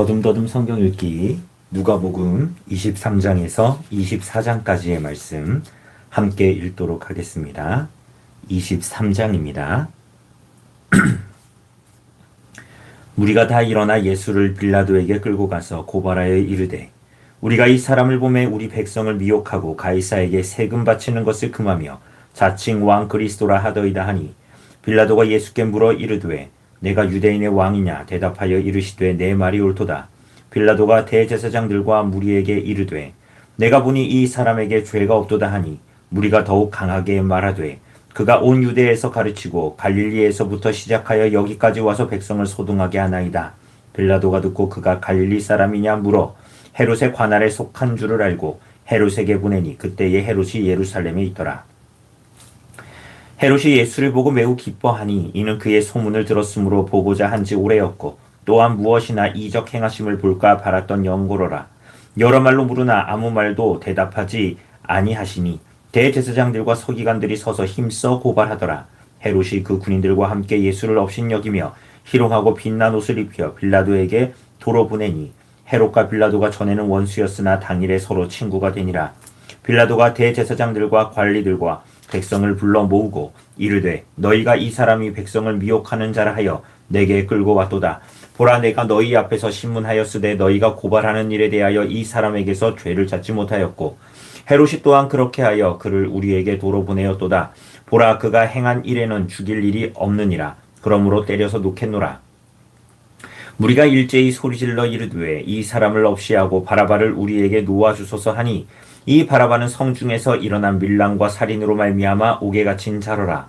더듬더듬 성경 읽기 누가복음 23장에서 24장까지의 말씀 함께 읽도록 하겠습니다. 23장입니다. 우리가 다 일어나 예수를 빌라도에게 끌고 가서 고발하여 이르되 우리가 이 사람을 보매 우리 백성을 미혹하고 가이사에게 세금 바치는 것을 금하며 자칭 왕 그리스도라 하더이다 하니 빌라도가 예수께 물어 이르되 내가 유대인의 왕이냐 대답하여 이르시되 내 말이 옳도다 빌라도가 대제사장들과 무리에게 이르되 내가 보니 이 사람에게 죄가 없도다 하니 무리가 더욱 강하게 말하되 그가 온 유대에서 가르치고 갈릴리에서부터 시작하여 여기까지 와서 백성을 소동하게 하나이다. 빌라도가 듣고 그가 갈릴리 사람이냐 물어 헤롯의 관할에 속한 줄을 알고 헤롯에게 보내니 그때에 헤롯이 예루살렘에 있더라. 헤롯이 예수를 보고 매우 기뻐하니 이는 그의 소문을 들었으므로 보고자 한지 오래였고 또한 무엇이나 이적 행하심을 볼까 바랐던 영고로라. 여러 말로 물으나 아무 말도 대답하지 아니하시니 대제사장들과 서기관들이 서서 힘써 고발하더라. 헤롯이 그 군인들과 함께 예수를 업신여기며 희롱하고 빛난 옷을 입혀 빌라도에게 도로 보내니 헤롯과 빌라도가 전에는 원수였으나 당일에 서로 친구가 되니라. 빌라도가 대제사장들과 관리들과 백성을 불러 모으고 이르되 너희가 이 사람이 백성을 미혹하는 자라 하여 내게 끌고 왔도다. 보라 내가 너희 앞에서 신문하였으되 너희가 고발하는 일에 대하여 이 사람에게서 죄를 찾지 못하였고 헤롯이 또한 그렇게 하여 그를 우리에게 도로 보내었도다. 보라 그가 행한 일에는 죽일 일이 없느니라. 그러므로 때려서 놓겠노라. 우리가 일제히 소리질러 이르되 이 사람을 없이 하고 바라바를 우리에게 놓아 주소서 하니 이 바라바는 성 중에서 일어난 밀랑과 살인으로 말미암아 옥에 갇힌 자로라.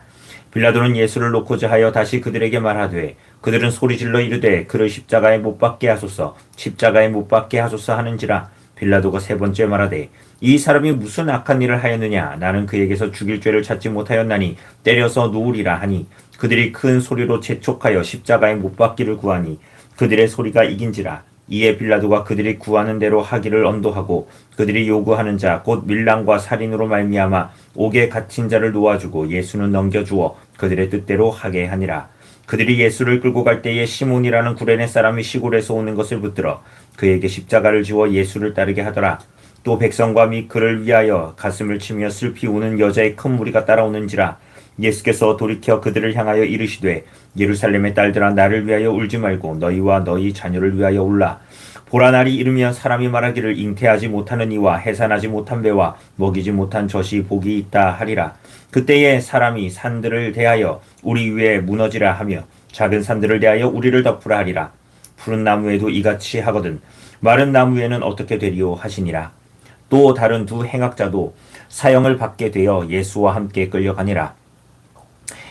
빌라도는 예수를 놓고자 하여 다시 그들에게 말하되 그들은 소리질러 이르되 그를 십자가에 못 박게 하소서 십자가에 못 박게 하소서 하는지라. 빌라도가 세 번째 말하되 이 사람이 무슨 악한 일을 하였느냐? 나는 그에게서 죽일 죄를 찾지 못하였나니 때려서 놓으리라 하니 그들이 큰 소리로 재촉하여 십자가에 못 박기를 구하니 그들의 소리가 이긴지라 이에 빌라도가 그들이 구하는 대로 하기를 언도하고 그들이 요구하는 자 곧 밀랑과 살인으로 말미암아 옥에 갇힌 자를 놓아주고 예수는 넘겨주어 그들의 뜻대로 하게 하니라. 그들이 예수를 끌고 갈 때에 시몬이라는 구레네 사람이 시골에서 오는 것을 붙들어 그에게 십자가를 지워 예수를 따르게 하더라. 또 백성과 및 그를 위하여 가슴을 치며 슬피 우는 여자의 큰 무리가 따라오는지라 예수께서 돌이켜 그들을 향하여 이르시되 예루살렘의 딸들아 나를 위하여 울지 말고 너희와 너희 자녀를 위하여 울라. 보라 날이 이르면 사람이 말하기를 잉태하지 못하는 이와 해산하지 못한 배와 먹이지 못한 젖이 복이 있다 하리라. 그때에 사람이 산들을 대하여 우리 위에 무너지라 하며 작은 산들을 대하여 우리를 덮으라 하리라. 푸른 나무에도 이같이 하거든 마른 나무에는 어떻게 되리요 하시니라. 또 다른 두 행악자도 사형을 받게 되어 예수와 함께 끌려가니라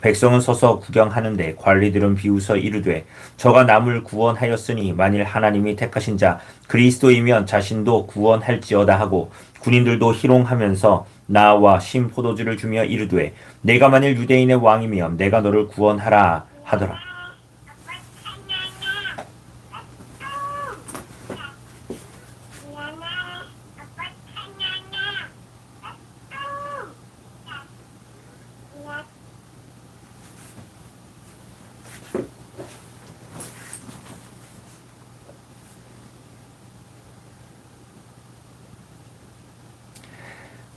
백성은 서서 구경하는데 관리들은 비웃어 이르되 저가 남을 구원하였으니 만일 하나님이 택하신 자 그리스도이면 자신도 구원할지어다 하고 군인들도 희롱하면서 나와 신 포도주를 주며 이르되 내가 만일 유대인의 왕이면 내가 너를 구원하라 하더라.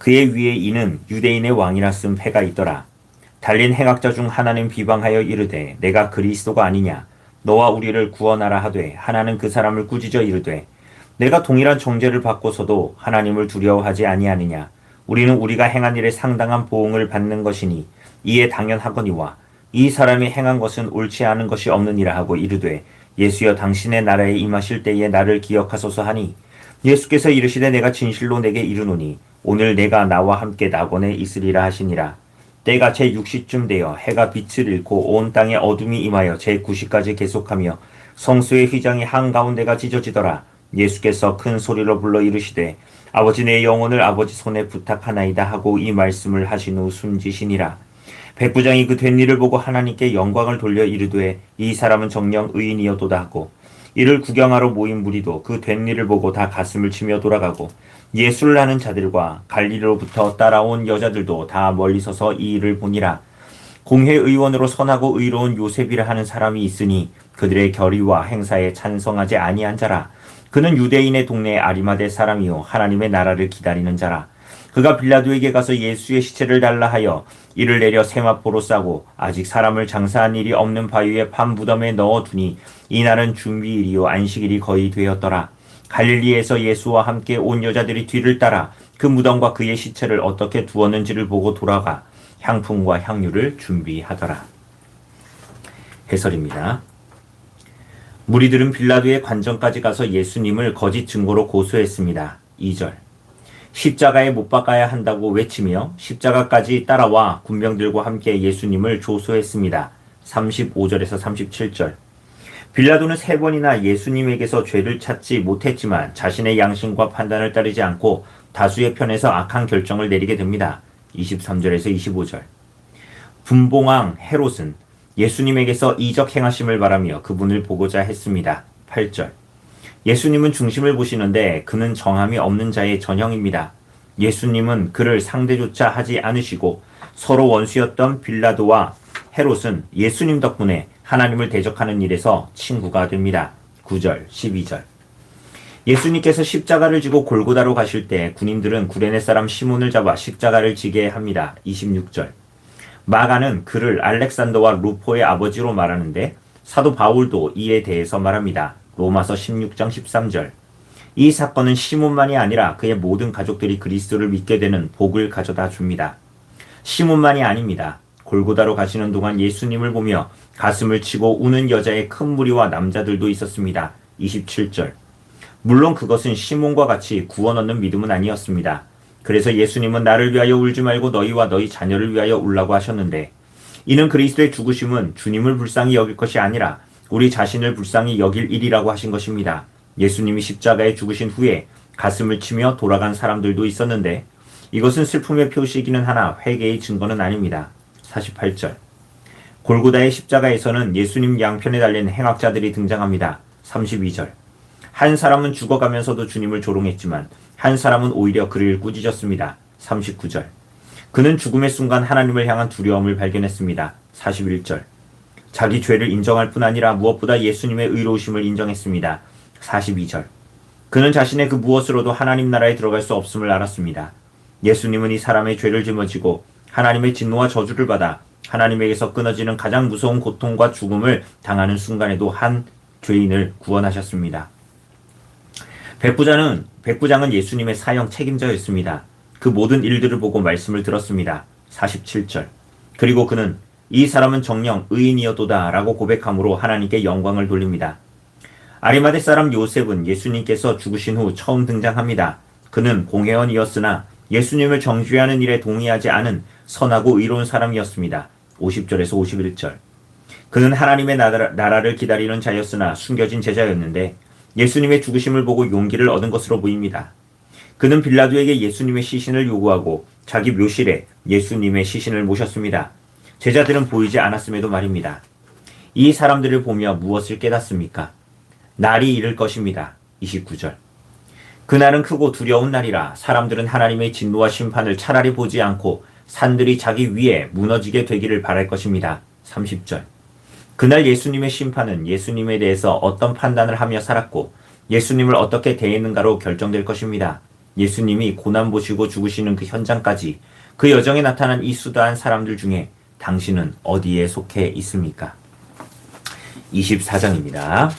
그의 위에 이는 유대인의 왕이라 쓴 패가 있더라. 달린 행악자 중 하나는 비방하여 이르되 내가 그리스도가 아니냐 너와 우리를 구원하라 하되 하나는 그 사람을 꾸짖어 이르되 내가 동일한 정죄를 받고서도 하나님을 두려워하지 아니하느냐 우리는 우리가 행한 일에 상당한 보응을 받는 것이니 이에 당연하거니와 이 사람이 행한 것은 옳지 않은 것이 없느니라 하고 이르되 예수여 당신의 나라에 임하실 때에 나를 기억하소서 하니 예수께서 이르시되 내가 진실로 내게 이르노니 오늘 내가 나와 함께 낙원에 있으리라 하시니라. 때가 제 6시쯤 되어 해가 빛을 잃고 온 땅에 어둠이 임하여 제 9시까지 계속하며 성수의 휘장이 한가운데가 찢어지더라. 예수께서 큰 소리로 불러 이르시되 아버지 내 영혼을 아버지 손에 부탁하나이다 하고 이 말씀을 하신 후 숨지시니라. 백부장이 그 된 일을 보고 하나님께 영광을 돌려 이르되 이 사람은 정령 의인이었도다 하고 이를 구경하러 모인 무리도 그 된 일을 보고 다 가슴을 치며 돌아가고 예수를 아는 자들과 갈리로부터 따라온 여자들도 다 멀리 서서 이 일을 보니라. 공회의원으로 선하고 의로운 요셉이라 하는 사람이 있으니 그들의 결의와 행사에 찬성하지 아니한 자라. 그는 유대인의 동네 아리마대 사람이요 하나님의 나라를 기다리는 자라. 그가 빌라도에게 가서 예수의 시체를 달라 하여 이를 내려 세마포로 싸고 아직 사람을 장사한 일이 없는 바위에 판 무덤에 넣어 두니 이날은 준비일이요 안식일이 거의 되었더라. 갈릴리에서 예수와 함께 온 여자들이 뒤를 따라 그 무덤과 그의 시체를 어떻게 두었는지를 보고 돌아가 향품과 향유를 준비하더라. 해설입니다. 무리들은 빌라도의 관정까지 가서 예수님을 거짓 증거로 고소했습니다. 2절. 십자가에 못 박아야 한다고 외치며 십자가까지 따라와 군병들과 함께 예수님을 조소했습니다. 35절에서 37절. 빌라도는 세 번이나 예수님에게서 죄를 찾지 못했지만 자신의 양심과 판단을 따르지 않고 다수의 편에서 악한 결정을 내리게 됩니다. 23절에서 25절. 분봉왕 헤롯은 예수님에게서 이적 행하심을 바라며 그분을 보고자 했습니다. 8절. 예수님은 중심을 보시는데 그는 정함이 없는 자의 전형입니다. 예수님은 그를 상대조차 하지 않으시고 서로 원수였던 빌라도와 헤롯은 예수님 덕분에 하나님을 대적하는 일에서 친구가 됩니다. 9절, 12절. 예수님께서 십자가를 지고 골고다로 가실 때 군인들은 구레네 사람 시몬을 잡아 십자가를 지게 합니다. 26절. 마가는 그를 알렉산더와 루포의 아버지로 말하는데 사도 바울도 이에 대해서 말합니다. 로마서 16장 13절. 이 사건은 시몬만이 아니라 그의 모든 가족들이 그리스도를 믿게 되는 복을 가져다 줍니다. 시몬만이 아닙니다. 골고다로 가시는 동안 예수님을 보며 가슴을 치고 우는 여자의 큰 무리와 남자들도 있었습니다. 27절. 물론 그것은 시몬과 같이 구원 얻는 믿음은 아니었습니다. 그래서 예수님은 나를 위하여 울지 말고 너희와 너희 자녀를 위하여 울라고 하셨는데 이는 그리스도의 죽으심은 주님을 불쌍히 여길 것이 아니라 우리 자신을 불쌍히 여길 일이라고 하신 것입니다. 예수님이 십자가에 죽으신 후에 가슴을 치며 돌아간 사람들도 있었는데 이것은 슬픔의 표시이기는 하나 회개의 증거는 아닙니다. 48절. 골고다의 십자가에서는 예수님 양편에 달린 행악자들이 등장합니다. 32절. 한 사람은 죽어가면서도 주님을 조롱했지만 한 사람은 오히려 그를 꾸짖었습니다. 39절. 그는 죽음의 순간 하나님을 향한 두려움을 발견했습니다. 41절. 자기 죄를 인정할 뿐 아니라 무엇보다 예수님의 의로우심을 인정했습니다. 42절. 그는 자신의 그 무엇으로도 하나님 나라에 들어갈 수 없음을 알았습니다. 예수님은 이 사람의 죄를 짊어지고 하나님의 진노와 저주를 받아 하나님에게서 끊어지는 가장 무서운 고통과 죽음을 당하는 순간에도 한 죄인을 구원하셨습니다. 백부장은 백부장은 예수님의 사형 책임자였습니다. 그 모든 일들을 보고 말씀을 들었습니다. 47절. 그리고 그는 이 사람은 정령 의인이었도다 라고 고백함으로 하나님께 영광을 돌립니다. 아리마대 사람 요셉은 예수님께서 죽으신 후 처음 등장합니다. 그는 공회원이었으나 예수님을 정죄하는 일에 동의하지 않은 선하고 의로운 사람이었습니다. 50절에서 51절. 그는 하나님의 나라, 를 기다리는 자였으나 숨겨진 제자였는데 예수님의 죽으심을 보고 용기를 얻은 것으로 보입니다. 그는 빌라도에게 예수님의 시신을 요구하고 자기 묘실에 예수님의 시신을 모셨습니다. 제자들은 보이지 않았음에도 말입니다. 이 사람들을 보며 무엇을 깨닫습니까? 날이 이를 것입니다. 29절. 그날은 크고 두려운 날이라 사람들은 하나님의 진노와 심판을 차라리 보지 않고 산들이 자기 위에 무너지게 되기를 바랄 것입니다. 30절. 그날 예수님의 심판은 예수님에 대해서 어떤 판단을 하며 살았고 예수님을 어떻게 대했는가로 결정될 것입니다. 예수님이 고난 보시고 죽으시는 그 현장까지 그 여정에 나타난 이 수다한 사람들 중에 당신은 어디에 속해 있습니까? 24장입니다.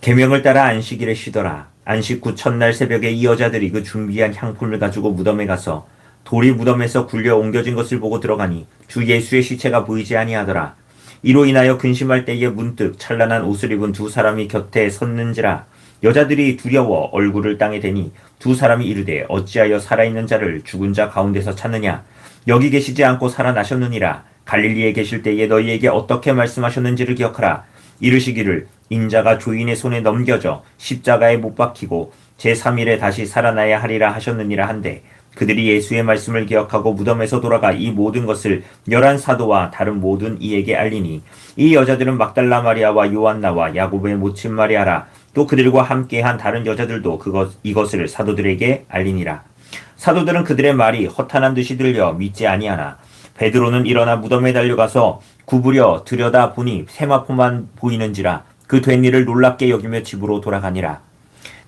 계명을 따라 안식일에 쉬더라. 안식 후 첫날 새벽에 이 여자들이 그 준비한 향품을 가지고 무덤에 가서 돌이 무덤에서 굴려 옮겨진 것을 보고 들어가니 주 예수의 시체가 보이지 아니하더라. 이로 인하여 근심할 때에 문득 찬란한 옷을 입은 두 사람이 곁에 섰는지라 여자들이 두려워 얼굴을 땅에 대니 두 사람이 이르되 어찌하여 살아있는 자를 죽은 자 가운데서 찾느냐? 여기 계시지 않고 살아나셨느니라. 갈릴리에 계실 때에 너희에게 어떻게 말씀하셨는지를 기억하라. 이르시기를 인자가 조인의 손에 넘겨져 십자가에 못 박히고 제3일에 다시 살아나야 하리라 하셨느니라 한데 그들이 예수의 말씀을 기억하고 무덤에서 돌아가 이 모든 것을 열한 사도와 다른 모든 이에게 알리니 이 여자들은 막달라 마리아와 요한나와 야고보의 모친 마리아라. 또 그들과 함께한 다른 여자들도 그것 이것을 사도들에게 알리니라. 사도들은 그들의 말이 허탄한 듯이 들려 믿지 아니하나 베드로는 일어나 무덤에 달려가서 구부려 들여다 보니 세마포만 보이는지라 그 된 일을 놀랍게 여기며 집으로 돌아가니라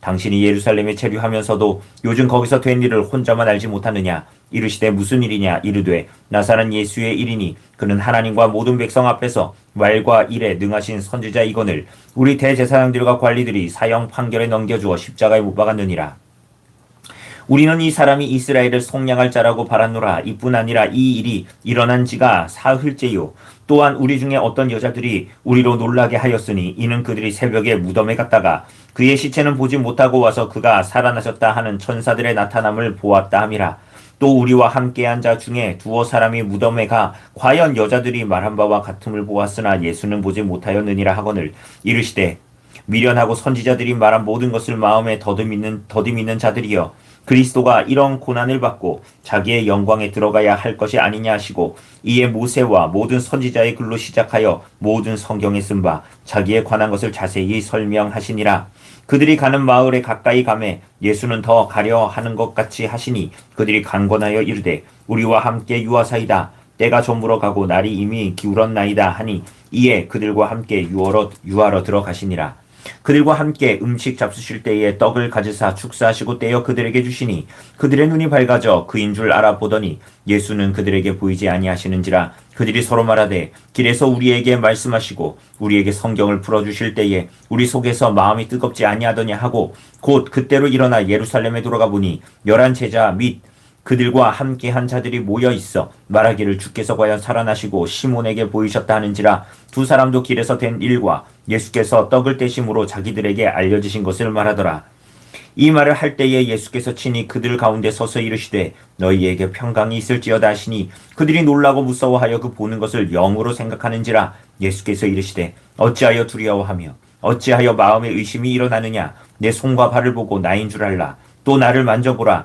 당신이 예루살렘에 체류하면서도 요즘 거기서 된 일을 혼자만 알지 못하느냐? 이르시되 무슨 일이냐? 이르되 나사란 예수의 일이니 그는 하나님과 모든 백성 앞에서 말과 일에 능하신 선지자이거늘 우리 대제사장들과 관리들이 사형 판결에 넘겨주어 십자가에 못 박았느니라. 우리는 이 사람이 이스라엘을 속량할 자라고 바랐노라. 이뿐 아니라 이 일이 일어난 지가 사흘째요. 또한 우리 중에 어떤 여자들이 우리로 놀라게 하였으니 이는 그들이 새벽에 무덤에 갔다가 그의 시체는 보지 못하고 와서 그가 살아나셨다 하는 천사들의 나타남을 보았다 함이라. 또 우리와 함께한 자 중에 두어 사람이 무덤에 가 과연 여자들이 말한 바와 같음을 보았으나 예수는 보지 못하였느니라 하거늘 이르시되 미련하고 선지자들이 말한 모든 것을 마음에 더듬이는 더듬이는 자들이여 그리스도가 이런 고난을 받고 자기의 영광에 들어가야 할 것이 아니냐 하시고 이에 모세와 모든 선지자의 글로 시작하여 모든 성경에 쓴 바 자기에 관한 것을 자세히 설명하시니라 그들이 가는 마을에 가까이 가매 예수는 더 가려 하는 것 같이 하시니 그들이 강권하여 이르되 우리와 함께 유하사이다. 때가 저물어 가고 날이 이미 기울었나이다 하니 이에 그들과 함께 유하러 유하러 들어가시니라 그들과 함께 음식 잡수실 때에 떡을 가지사 축사하시고 떼어 그들에게 주시니 그들의 눈이 밝아져 그인 줄 알아보더니 예수는 그들에게 보이지 아니하시는지라 그들이 서로 말하되 길에서 우리에게 말씀하시고 우리에게 성경을 풀어 주실 때에 우리 속에서 마음이 뜨겁지 아니하더냐 하고 곧 그때로 일어나 예루살렘에 돌아가 보니 열한 제자 및 그들과 함께 한 자들이 모여 있어 말하기를 주께서 과연 살아나시고 시몬에게 보이셨다 하는지라 두 사람도 길에서 된 일과 예수께서 떡을 떼심으로 자기들에게 알려주신 것을 말하더라. 이 말을 할 때에 예수께서 친히 그들 가운데 서서 이르시되 너희에게 평강이 있을지어다 하시니 그들이 놀라고 무서워하여 그 보는 것을 영으로 생각하는지라 예수께서 이르시되 어찌하여 두려워하며 어찌하여 마음에 의심이 일어나느냐? 내 손과 발을 보고 나인 줄 알라. 또 나를 만져보라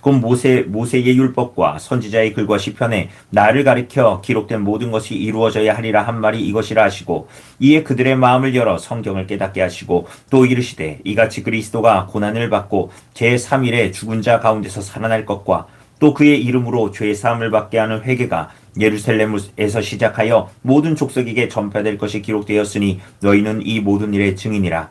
곧 모세 모세의 율법과 선지자의 글과 시편에 나를 가리켜 기록된 모든 것이 이루어져야 하리라 한 말이 이것이라 하시고 이에 그들의 마음을 열어 성경을 깨닫게 하시고 또 이르시되 이같이 그리스도가 고난을 받고 제 3일에 죽은 자 가운데서 살아날 것과 또 그의 이름으로 죄 사함을 받게 하는 회개가 예루살렘에서 시작하여 모든 족속에게 전파될 것이 기록되었으니 너희는 이 모든 일의 증인이라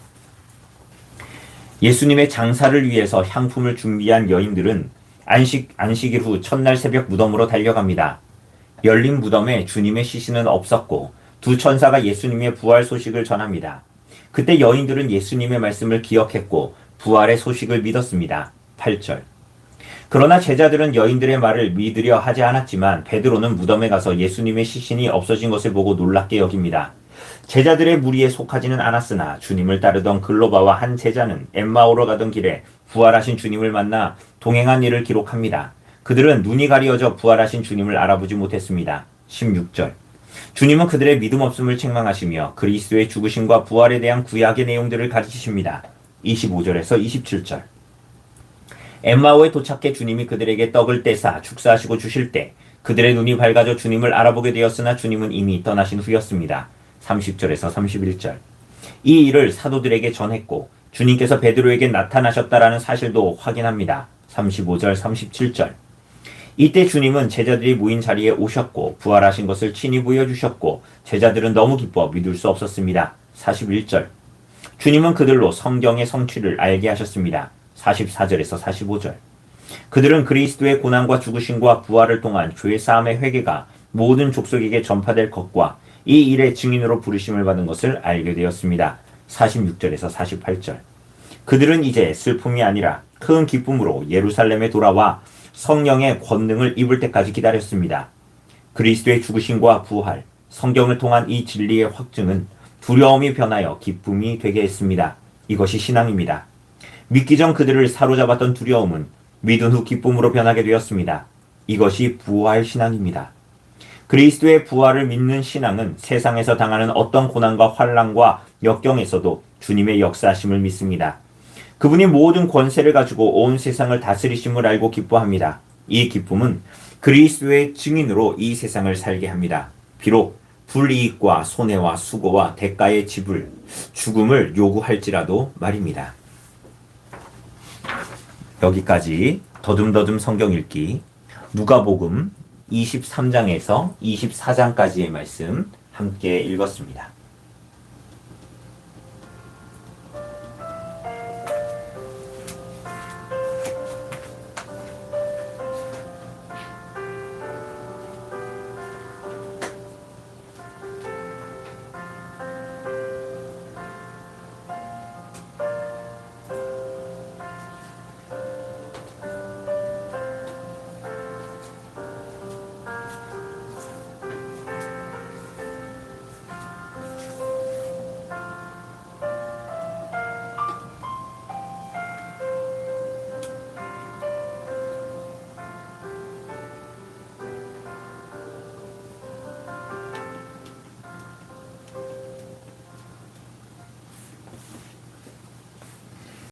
예수님의 장사를 위해서 향품을 준비한 여인들은 안식, 안식일 후 첫날 새벽 무덤으로 달려갑니다. 열린 무덤에 주님의 시신은 없었고 두 천사가 예수님의 부활 소식을 전합니다. 그때 여인들은 예수님의 말씀을 기억했고 부활의 소식을 믿었습니다. 8절. 그러나 제자들은 여인들의 말을 믿으려 하지 않았지만 베드로는 무덤에 가서 예수님의 시신이 없어진 것을 보고 놀랍게 여깁니다. 제자들의 무리에 속하지는 않았으나 주님을 따르던 글로바와 한 제자는 엠마오로 가던 길에 부활하신 주님을 만나 동행한 일을 기록합니다. 그들은 눈이 가리어져 부활하신 주님을 알아보지 못했습니다. 16절. 주님은 그들의 믿음 없음을 책망하시며 그리스도의 죽으심과 부활에 대한 구약의 내용들을 가르치십니다. 25절에서 27절. 엠마오에 도착해 주님이 그들에게 떡을 떼사 축사하시고 주실 때 그들의 눈이 밝아져 주님을 알아보게 되었으나 주님은 이미 떠나신 후였습니다. 30절에서 31절. 이 일을 사도들에게 전했고 주님께서 베드로에게 나타나셨다라는 사실도 확인합니다. 35절, 37절. 이때 주님은 제자들이 모인 자리에 오셨고 부활하신 것을 친히 보여주셨고 제자들은 너무 기뻐 믿을 수 없었습니다. 41절. 주님은 그들로 성경의 성취를 알게 하셨습니다. 44절에서 45절. 그들은 그리스도의 고난과 죽으심과 부활을 통한 죄 사함의 회개가 모든 족속에게 전파될 것과 이 일의 증인으로 부르심을 받은 것을 알게 되었습니다. 46절에서 48절. 그들은 이제 슬픔이 아니라 큰 기쁨으로 예루살렘에 돌아와 성령의 권능을 입을 때까지 기다렸습니다. 그리스도의 죽으심과 부활, 성경을 통한 이 진리의 확증은 두려움이 변하여 기쁨이 되게 했습니다. 이것이 신앙입니다. 믿기 전 그들을 사로잡았던 두려움은 믿은 후 기쁨으로 변하게 되었습니다. 이것이 부활 신앙입니다. 그리스도의 부활을 믿는 신앙은 세상에서 당하는 어떤 고난과 환란과 역경에서도 주님의 역사하심을 믿습니다. 그분이 모든 권세를 가지고 온 세상을 다스리심을 알고 기뻐합니다. 이 기쁨은 그리스도의 증인으로 이 세상을 살게 합니다. 비록 불이익과 손해와 수고와 대가의 지불, 죽음을 요구할지라도 말입니다. 여기까지 더듬더듬 성경 읽기 누가복음 23장에서 24장까지의 말씀 함께 읽었습니다.